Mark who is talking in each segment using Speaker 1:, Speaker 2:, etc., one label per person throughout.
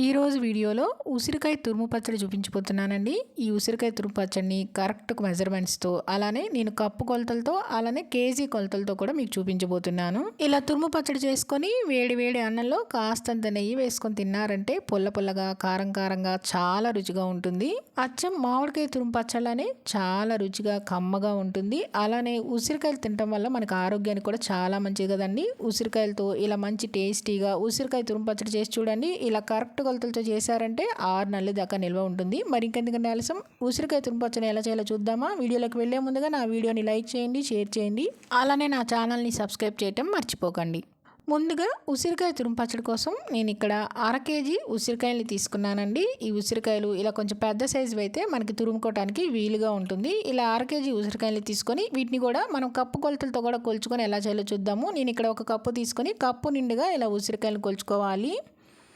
Speaker 1: ఈరోజు వీడియోలో ఉసిరికాయ తురుము పచ్చడి చూపించిపోతున్నానండి ఈ ఉసిరికాయ తురుము పచ్చడిని కరెక్ట్ మెజర్మెంట్స్తో అలానే నేను కప్పు కొలతలతో అలానే కేజీ కొలతలతో కూడా మీకు చూపించబోతున్నాను. ఇలా తురుము పచ్చడి చేసుకొని వేడి వేడి అన్నంలో కాస్తంత నెయ్యి వేసుకొని తిన్నారంటే పుల్ల పుల్లగా కారం కారంగా చాలా రుచిగా ఉంటుంది. అచ్చం మామిడికాయ తురుము పచ్చళ్ళనే చాలా రుచిగా కమ్మగా ఉంటుంది. అలానే ఉసిరికాయలు తినటం వల్ల మనకు ఆరోగ్యానికి కూడా చాలా మంచిది కదండి. ఉసిరికాయలతో ఇలా మంచి టేస్టీగా ఉసిరికాయ తురుము పచ్చడి చేసి చూడండి. ఇలా కరెక్ట్ కొలతలతో చేశారంటే ఆరు నెలల దాకా నిల్వ ఉంటుంది. మరి ఇంకెందుకంటే ఆలస్యం? ఉసిరికాయ తురుము ఎలా చేయాలో చూద్దామా? వీడియోలోకి వెళ్ళే ముందుగా నా వీడియోని లైక్ చేయండి షేర్ చేయండి. అలానే నా ఛానల్ని సబ్స్క్రైబ్ చేయటం మర్చిపోకండి. ముందుగా ఉసిరికాయ తురుంపచ్చడి కోసం నేను ఇక్కడ అర కేజీ ఉసిరికాయలు తీసుకున్నానండి. ఈ ఉసిరికాయలు ఇలా కొంచెం పెద్ద సైజు అయితే మనకి తురుముకోవడానికి వీలుగా ఉంటుంది. ఇలా అర కేజీ ఉసిరికాయలు తీసుకొని వీటిని కూడా మనం కప్పు కొలతలతో కూడా కొలుచుకొని ఎలా చేయాలో చూద్దాము. నేను ఇక్కడ ఒక కప్పు తీసుకొని కప్పు నిండుగా ఇలా ఉసిరికాయలు కొలుచుకోవాలి.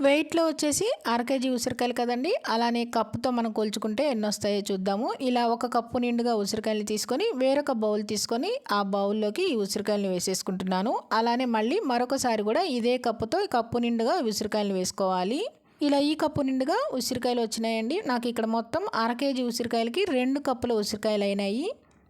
Speaker 1: వెయిట్లో వచ్చేసి అర కేజీ ఉసిరికాయలు కదండి. అలానే కప్పుతో మనం కొలుచుకుంటే ఎన్ని వస్తాయో చూద్దాము. ఇలా ఒక కప్పు నిండుగా ఉసిరికాయలు తీసుకొని వేరొక బౌల్ తీసుకొని ఆ బౌల్లోకి ఈ ఉసిరికాయలను వేసేసుకుంటున్నాను. అలానే మళ్ళీ మరొకసారి కూడా ఇదే కప్పుతో కప్పు నిండుగా ఉసిరికాయలు వేసుకోవాలి. ఇలా ఈ కప్పు నిండుగా ఉసిరికాయలు వచ్చినాయండి. నాకు ఇక్కడ మొత్తం అర కేజీ ఉసిరికాయలకి రెండు కప్పుల ఉసిరికాయలు అయినాయి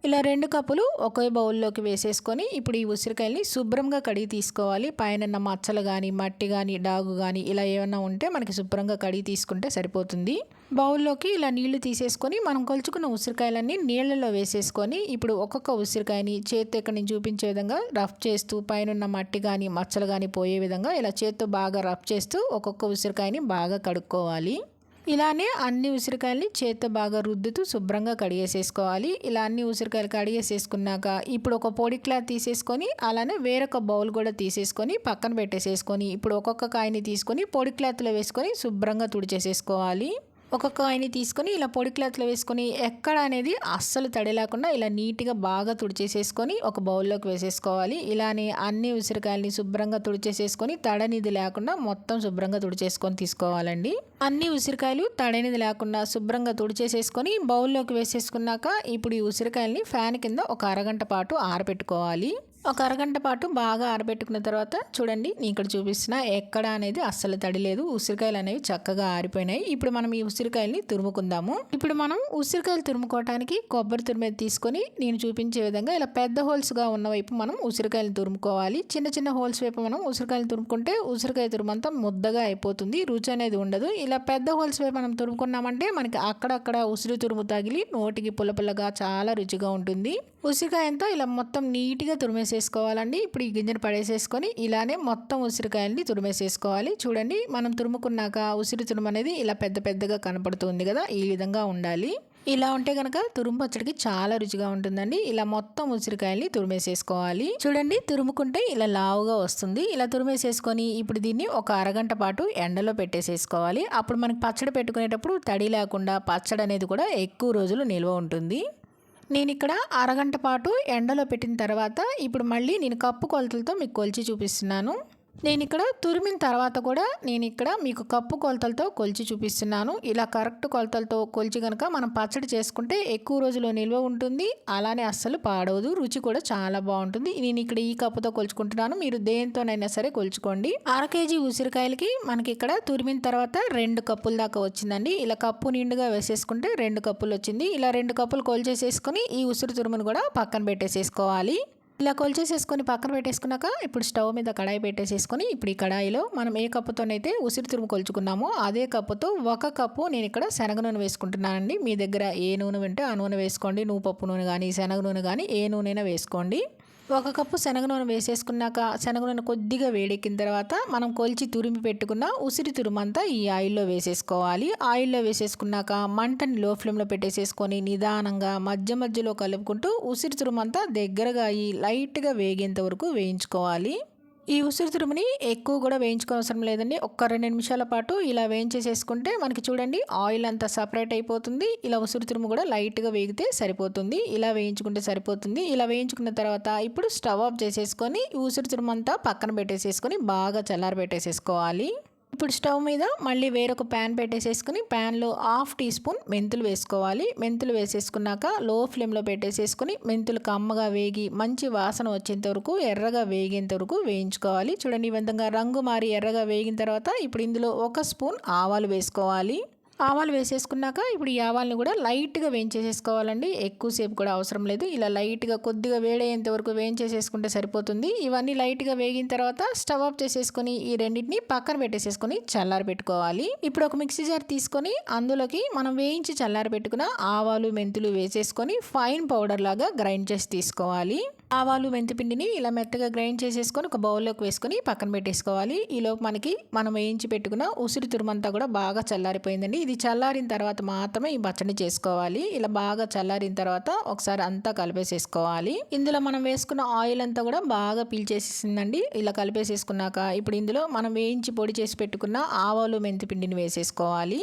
Speaker 1: ఇలా రెండు కప్పులు ఒకే బౌల్లోకి వేసేసుకొని ఇప్పుడు ఈ ఉసిరికాయల్ని శుభ్రంగా కడిగి తీసుకోవాలి. పైన మచ్చలు కానీ మట్టి కానీ డాగు కానీ ఇలా ఏమన్నా ఉంటే మనకి శుభ్రంగా కడిగి తీసుకుంటే సరిపోతుంది. బౌల్లోకి ఇలా నీళ్ళు తీసేసుకొని మనం కొలుచుకున్న ఉసిరికాయలన్నీ నీళ్ళలో వేసేసుకొని ఇప్పుడు ఒక్కొక్క ఉసిరికాయని చేత్తో ఇక్కడ నుంచి చూపించే విధంగా రఫ్ చేస్తూ పైన మట్టి కానీ మచ్చలు కానీ పోయే విధంగా ఇలా చేత్తో బాగా రఫ్ చేస్తూ ఒక్కొక్క ఉసిరికాయని బాగా కడుక్కోవాలి. ఇలానే అన్ని ఉసిరికాయల్ని చేత్తో బాగా రుద్దుతూ శుభ్రంగా కడిగేసేసుకోవాలి. ఇలా అన్ని ఉసిరికాయలు కడిగేసేసుకున్నాక ఇప్పుడు ఒక పొడి క్లాత్ తీసేసుకొని అలానే వేరొక బౌల్ కూడా తీసేసుకొని పక్కన పెట్టేసేసుకొని ఇప్పుడు ఒక్కొక్క కాయని తీసుకొని పొడి క్లాత్లో వేసుకొని శుభ్రంగా తుడిచేసేసుకోవాలి. ఒక కాయని తీసుకొని ఇలా పొడి క్లాత్లో వేసుకొని ఎక్కడ అనేది అస్సలు తడి లేకుండా ఇలా నీట్గా బాగా తుడిచేసేసుకొని ఒక బౌల్లోకి వేసేసుకోవాలి. ఇలానే అన్ని ఉసిరికాయలని శుభ్రంగా తుడిచేసేసుకొని తడనిది లేకుండా మొత్తం శుభ్రంగా తుడిచేసుకొని తీసుకోవాలండి. అన్ని ఉసిరికాయలు తడనిది లేకుండా శుభ్రంగా తుడిచేసేసుకొని బౌల్లోకి వేసేసుకున్నాక ఇప్పుడు ఈ ఉసిరికాయలని ఫ్యాన్ కింద ఒక అరగంట పాటు ఆరబెట్టుకోవాలి. ఒక అరగంట పాటు బాగా ఆరబెట్టుకున్న తర్వాత చూడండి నేను ఇక్కడ చూపిస్తున్న ఎక్కడ అనేది అస్సలు తడి లేదు. ఉసిరికాయలు అనేవి చక్కగా ఆరిపోయినాయి. ఇప్పుడు మనం ఈ ఉసిరికాయల్ని తురుముకుందాము. ఇప్పుడు మనం ఉసిరికాయలు తురుముకోవడానికి కొబ్బరి తురిమేది తీసుకొని నేను చూపించే విధంగా ఇలా పెద్ద హోల్స్గా ఉన్న వైపు మనం ఉసిరికాయలు తురుముకోవాలి. చిన్న చిన్న హోల్స్ వైపు మనం ఉసిరికాయలు తురుముకుంటే ఉసిరికాయ తురుమంతా ముద్దగా అయిపోతుంది. రుచి అనేది ఉండదు. ఇలా పెద్ద హోల్స్ వైపు మనం తురుముకున్నామంటే మనకి అక్కడక్కడ ఉసిరి తురుము తగిలి నోటికి పుల్ల పుల్లగా చాలా రుచిగా ఉంటుంది. ఉసిరికాయంతో ఇలా మొత్తం నీట్గా తురిమేసేసుకోవాలండి. ఇప్పుడు ఈ గింజను పడేసేసుకొని ఇలానే మొత్తం ఉసిరికాయల్ని తురిమేసేసుకోవాలి. చూడండి మనం తురుముకున్నాక ఉసిరి తురుము అనేది ఇలా పెద్ద పెద్దగా కనపడుతుంది కదా ఈ విధంగా ఉండాలి. ఇలా ఉంటే కనుక తురుము పచ్చడికి చాలా రుచిగా ఉంటుందండి. ఇలా మొత్తం ఉసిరికాయల్ని తురిమేసేసుకోవాలి. చూడండి తురుముకుంటే ఇలా లావుగా వస్తుంది. ఇలా తురిమేసేసుకొని ఇప్పుడు దీన్ని ఒక అరగంట పాటు ఎండలో పెట్టేసేసుకోవాలి. అప్పుడు మనకి పచ్చడి పెట్టుకునేటప్పుడు తడి లేకుండా పచ్చడి అనేది కూడా ఎక్కువ రోజులు నిల్వ ఉంటుంది. నేను ఇక్కడ అరగంట పాటు ఎండలో పెట్టిన తర్వాత ఇప్పుడు మళ్ళీ నేను కప్పు కొలతలతో మీకు కొలిచి చూపిస్తున్నాను. నేను ఇక్కడ తురిమిన తర్వాత కూడా నేను ఇక్కడ మీకు కప్పు కొలతలతో కొలిచి చూపిస్తున్నాను. ఇలా కరెక్ట్ కొలతలతో కొలిచి కనుక మనం పచ్చడి చేసుకుంటే ఎక్కువ రోజులు నిల్వ ఉంటుంది. అలానే అస్సలు పాడవదు. రుచి కూడా చాలా బాగుంటుంది. నేను ఇక్కడ ఈ కప్పుతో కొలుచుకుంటున్నాను. మీరు దేనితోనైనా సరే కొలుచుకోండి. అర కేజీ ఉసిరికాయలకి మనకి ఇక్కడ తురిమిన తర్వాత రెండు కప్పుల దాకా వచ్చిందండి. ఇలా కప్పు నిండుగా వేసేసుకుంటే రెండు కప్పులు వచ్చింది. ఇలా రెండు కప్పులు కొలిచేసేసుకొని ఈ ఉసిరి తురుమును కూడా పక్కన పెట్టేసేసుకోవాలి. ఇలా కొలిచేసేసుకొని పక్కన పెట్టేసుకున్నాక ఇప్పుడు స్టవ్ మీద కడాయి పెట్టేసేసుకొని ఇప్పుడు ఈ కడాయిలో మనం ఏ కప్పుతోనైతే ఉసిరి తురుము కొలుచుకున్నామో అదే కప్పుతో ఒక కప్పు నేను ఇక్కడ శనగ నూనె వేసుకుంటున్నానండి. మీ దగ్గర ఏ నూనె వింటే ఆ నూనె వేసుకోండి. నువ్వు పప్పు నూనె కానీ శనగ నూనె కానీ ఏ నూనె వేసుకోండి. ఒక కప్పు శనగ నూనె వేసేసుకున్నాక శనగ నూనె కొద్దిగా వేడెక్కిన తర్వాత మనం కొలిచి తురిమి పెట్టుకున్న ఉసిరి తురుమంతా ఈ ఆయిల్లో వేసేసుకోవాలి. ఆయిల్లో వేసేసుకున్నాక మంటని లో ఫ్లేమ్లో పెట్టేసేసుకొని నిదానంగా మధ్య మధ్యలో కలుపుకుంటూ ఉసిరి తురుమంతా దగ్గరగా అయ్యి లైట్గా వేగేంత వరకు వేయించుకోవాలి. ఈ ఉసిరి తురుముని ఎక్కువ కూడా వేయించుకోవసరం లేదండి. ఒక్క రెండు నిమిషాల పాటు ఇలా వేయించేసేసుకుంటే మనకి చూడండి ఆయిల్ అంతా సపరేట్ అయిపోతుంది. ఇలా ఉసిరి తురుము కూడా లైట్గా వేగితే సరిపోతుంది. ఇలా వేయించుకుంటే సరిపోతుంది. ఇలా వేయించుకున్న తర్వాత ఇప్పుడు స్టవ్ ఆఫ్ చేసేసుకొని ఉసిరి తురుము అంతా పక్కన పెట్టేసేసుకొని బాగా చల్లారబెట్టేసేసుకోవాలి. ఇప్పుడు స్టవ్ మీద మళ్ళీ వేరొక ప్యాన్ పెట్టేసేసుకుని ప్యాన్లో హాఫ్ టీ స్పూన్ మెంతులు వేసుకోవాలి. మెంతులు వేసేసుకున్నాక లో ఫ్లేమ్లో పెట్టేసేసుకుని మెంతులు కమ్మగా వేగి మంచి వాసన వచ్చేంత వరకు ఎర్రగా వేగేంత వరకు వేయించుకోవాలి. చూడండి ఈ విధంగా రంగు మారి ఎర్రగా వేగిన తర్వాత ఇప్పుడు ఇందులో ఒక స్పూన్ ఆవాలు వేసుకోవాలి. ఆవాలు వేసేసుకున్నాక ఇప్పుడు ఈ ఆవాల్ని కూడా లైట్గా వేయించేసేసుకోవాలండి. ఎక్కువసేపు కూడా అవసరం లేదు. ఇలా లైట్గా కొద్దిగా వేడయ్యేంత వరకు వేయించేసేసుకుంటే సరిపోతుంది. ఇవన్నీ లైట్గా వేగిన తర్వాత స్టవ్ ఆఫ్ చేసేసుకొని ఈ రెండింటిని పక్కన పెట్టేసేసుకొని చల్లారి పెట్టుకోవాలి. ఇప్పుడు ఒక మిక్సీ జార్ తీసుకొని అందులోకి మనం వేయించి చల్లారి పెట్టుకున్న ఆవాలు మెంతులు వేసేసుకొని ఫైన్ పౌడర్ లాగా గ్రైండ్ చేసి తీసుకోవాలి. ఆవాలు మెంతిపిండిని ఇలా మెత్తగా గ్రైండ్ చేసేసుకొని ఒక బౌల్లోకి వేసుకొని పక్కన పెట్టేసుకోవాలి. ఈలోపు మనకి మనం వేయించి పెట్టుకున్న ఉసిరి తురుమంతా కూడా బాగా చల్లారిపోయిందండి. ఇది చల్లారిన తర్వాత మాత్రమే ఈ పచ్చడి చేసుకోవాలి. ఇలా బాగా చల్లారిన తర్వాత ఒకసారి అంతా కలిపేసేసుకోవాలి. ఇందులో మనం వేసుకున్న ఆయిల్ అంతా కూడా బాగా పీల్చేసేసిందండి. ఇలా కలిపేసేసుకున్నాక ఇప్పుడు ఇందులో మనం వేయించి పొడి చేసి పెట్టుకున్న ఆవాలు మెంతిపిండిని వేసేసుకోవాలి.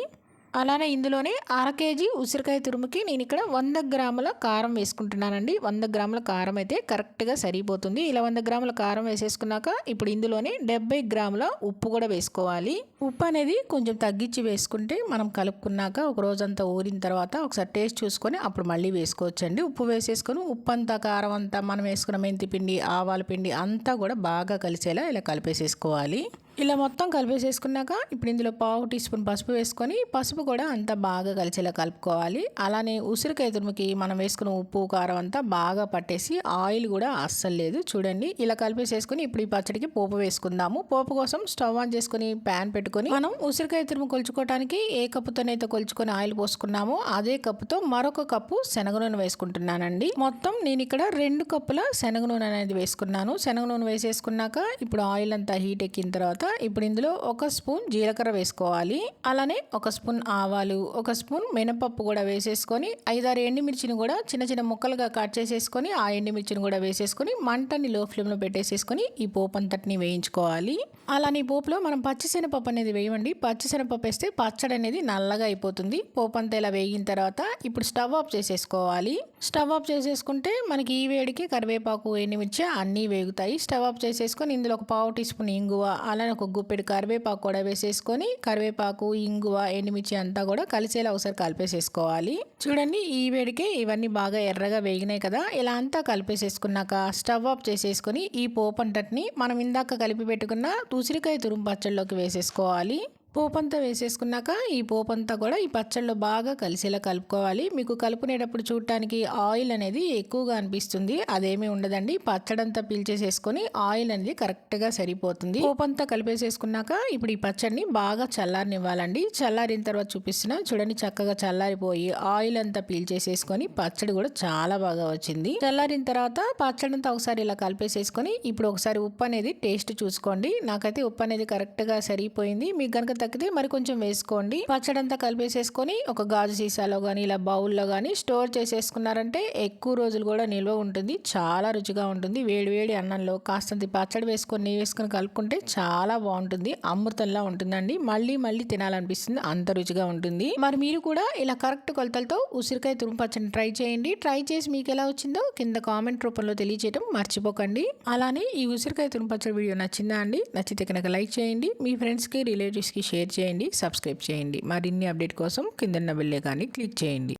Speaker 1: అలానే ఇందులోనే అర కేజీ ఉసిరికాయ తురుముకి నేను ఇక్కడ వంద గ్రాముల కారం వేసుకుంటున్నానండి. వంద గ్రాముల కారం అయితే కరెక్ట్గా సరిపోతుంది. ఇలా వంద గ్రాముల కారం వేసేసుకున్నాక ఇప్పుడు ఇందులోనే డెబ్బై గ్రాముల ఉప్పు కూడా వేసుకోవాలి. ఉప్పు అనేది కొంచెం తగ్గించి వేసుకుంటే మనం కలుపుకున్నాక ఒక రోజంతా ఊరిన తర్వాత ఒకసారి టేస్ట్ చూసుకొని అప్పుడు మళ్ళీ వేసుకోవచ్చండి. ఉప్పు వేసేసుకొని ఉప్పు అంతా కారం అంతా మనం వేసుకున్న మెంతి పిండి ఆవాల పిండి అంతా కూడా బాగా కలిసేలా ఇలా కలిపేసేసుకోవాలి. ఇలా మొత్తం కలిపేసేసుకున్నాక ఇప్పుడు ఇందులో పావు టీ స్పూన్ పసుపు వేసుకొని పసుపు కూడా అంతా బాగా కలిసేలా కలుపుకోవాలి. అలానే ఉసిరికాయ తురుముకి మనం వేసుకున్న ఉప్పు కారం అంతా బాగా పట్టేసి ఆయిల్ కూడా అస్సలు లేదు. చూడండి ఇలా కలిపేసేసుకుని ఇప్పుడు ఈ పచ్చడికి పోపు వేసుకుందాము. పోపు కోసం స్టవ్ ఆన్ చేసుకుని ప్యాన్ పెట్టుకొని మనం ఉసిరికాయ తురుము కొలుచుకోవడానికి ఏ కప్పుతోనైతే కొలుచుకొని ఆయిల్ పోసుకున్నామో అదే కప్పుతో మరొక కప్పు శనగ నూనె వేసుకుంటున్నానండి. మొత్తం నేను ఇక్కడ రెండు కప్పుల శనగ నూనె అనేది వేసుకున్నాను. శనగ నూనె వేసేసుకున్నాక ఇప్పుడు ఆయిల్ అంతా హీట్ ఎక్కిన తర్వాత ఇప్పుడు ఇందులో ఒక స్పూన్ జీలకర్ర వేసుకోవాలి. అలానే ఒక స్పూన్ ఆవాలు ఒక స్పూన్ మినపప్పు కూడా వేసేసుకొని ఐదారు ఎండుమిర్చిని కూడా చిన్న చిన్న ముక్కలుగా కట్ చేసేసుకొని ఆ ఎండుమిర్చిని కూడా వేసేసుకొని మంటని లో ఫ్లేమ్లో పెట్టేసేసుకొని ఈ పోపు అంతటిని వేయించుకోవాలి. అలానే ఈ పోపులో మనం పచ్చిశనగపప్పు అనేది వేయమండి. పచ్చిశనగపప్పు వేస్తే పచ్చడి అనేది నల్లగా అయిపోతుంది. పోపు అంతా ఇలా వేగిన తర్వాత ఇప్పుడు స్టవ్ ఆఫ్ చేసేసుకోవాలి. స్టవ్ ఆఫ్ చేసేసుకుంటే మనకి ఈ వేడికి కరివేపాకు ఎండుమిర్చి అన్నీ వేగుతాయి. స్టవ్ ఆఫ్ చేసేసుకొని ఇందులో ఒక పావు టీ స్పూన్ ఇంగువ అలానే ఒక గుప్పెడు కరివేపాకు కూడా వేసేసుకొని కరివేపాకు ఇంగువ ఎండుమిర్చి అంతా కూడా కలిసేలా ఒకసారి కలిపేసేసుకోవాలి. చూడండి ఈ వేడికే ఇవన్నీ బాగా ఎర్రగా వేగినాయి కదా. ఇలా అంతా కలిపేసేసుకున్నాక స్టవ్ ఆఫ్ చేసేసుకొని ఈ పోపు అంతటిని మనం ఇందాక కలిపి పెట్టుకున్న ఉసిరికాయ తురుము పచ్చళ్ళలోకి వేసేసుకోవాలి. పోపంతా వేసేసుకున్నాక ఈ పోపంతా కూడా ఈ పచ్చళ్ళలో బాగా కలిసేలా కలుపుకోవాలి. మీకు కలుపునేటప్పుడు చూడటానికి ఆయిల్ అనేది ఎక్కువగా అనిపిస్తుంది. అదేమీ ఉండదండి. పచ్చడంతా పీల్చేసేసుకొని ఆయిల్ అనేది కరెక్ట్గా సరిపోతుంది. పోపంతా కలిపేసేసుకున్నాక ఇప్పుడు ఈ పచ్చడిని బాగా చల్లారనివ్వాలండి. చల్లారిన తర్వాత చూపిస్తున్నా. చూడండి చక్కగా చల్లారిపోయి ఆయిల్ అంతా పీల్చేసేసుకొని పచ్చడి కూడా చాలా బాగా వచ్చింది. చల్లారిన తర్వాత పచ్చడి అంతా ఒకసారి ఇలా కలిపేసేసుకొని ఇప్పుడు ఒకసారి ఉప్పు అనేది టేస్ట్ చూసుకోండి. నాకైతే ఉప్పు అనేది కరెక్ట్గా సరిపోయింది. మీకు కనుక తగ్గితే మరి కొంచెం వేసుకోండి. పచ్చడంతా కలిపేసేసుకొని ఒక గాజు సీసాలో కానీ ఇలా బౌల్లో కానీ స్టోర్ చేసేసుకున్నారంటే ఎక్కువ రోజులు కూడా నిల్వ ఉంటుంది. చాలా రుచిగా ఉంటుంది. వేడి వేడి అన్నంలో కాస్తంత పచ్చడి వేసుకొని నెయ్యి వేసుకొని కలుపుకుంటే చాలా బాగుంటుంది. అమృతంలా ఉంటుందండి. మళ్ళీ మళ్ళీ తినాలనిపిస్తుంది. అంత రుచిగా ఉంటుంది. మరి మీరు కూడా ఇలా కరెక్ట్ కొలతలతో ఉసిరికాయ తురుము పచ్చడిని ట్రై చేయండి. ట్రై చేసి మీకు ఎలా వచ్చిందో కింద కామెంట్ రూపంలో తెలియచేయడం మర్చిపోకండి. అలానే ఈ ఉసిరికాయ తురుము పచ్చడి వీడియో నచ్చిందా అండి? నచ్చితే కనుక లైక్ చేయండి. మీ ఫ్రెండ్స్కి రిలేటివ్స్కి షేర్ చేయండి సబ్స్క్రైబ్ చేయండి. మరిన్ని అప్డేట్ కోసం కిందన్న వెళ్ళే కానీ క్లిక్ చేయండి.